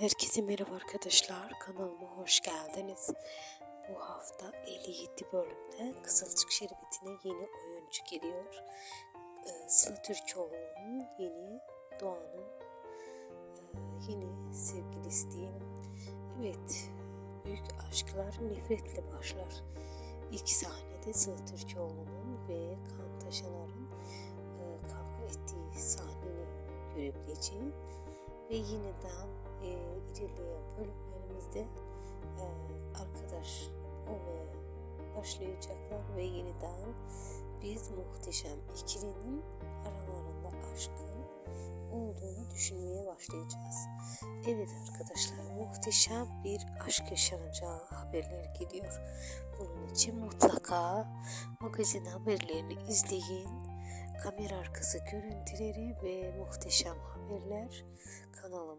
Herkese merhaba arkadaşlar. Kanalıma hoş geldiniz. Bu hafta 57 bölümde Kızılcık Şerbeti'ne yeni oyuncu geliyor. Ee, Sıla Türkoğlu'nun yeni Doğan'ın e, yeni sevgilisi diyelim. Evet, büyük aşklar nefretle başlar. İlk sahnede Sıla Türkoğlu'nun ve Kaan Taşanar'ın e, kavga ettiği sahneni görebileceğin ve yeniden e, ilerleyen bölümlerimizde e, arkadaş olmaya başlayacaklar ve yeniden biz muhteşem ikilinin aralarında aşkın olduğunu düşünmeye başlayacağız. Evet arkadaşlar muhteşem bir aşk yaşanacağı haberler geliyor. Bunun için mutlaka magazin haberlerini izleyin. Kamera arkası görüntüleri ve muhteşem haberler kanalıma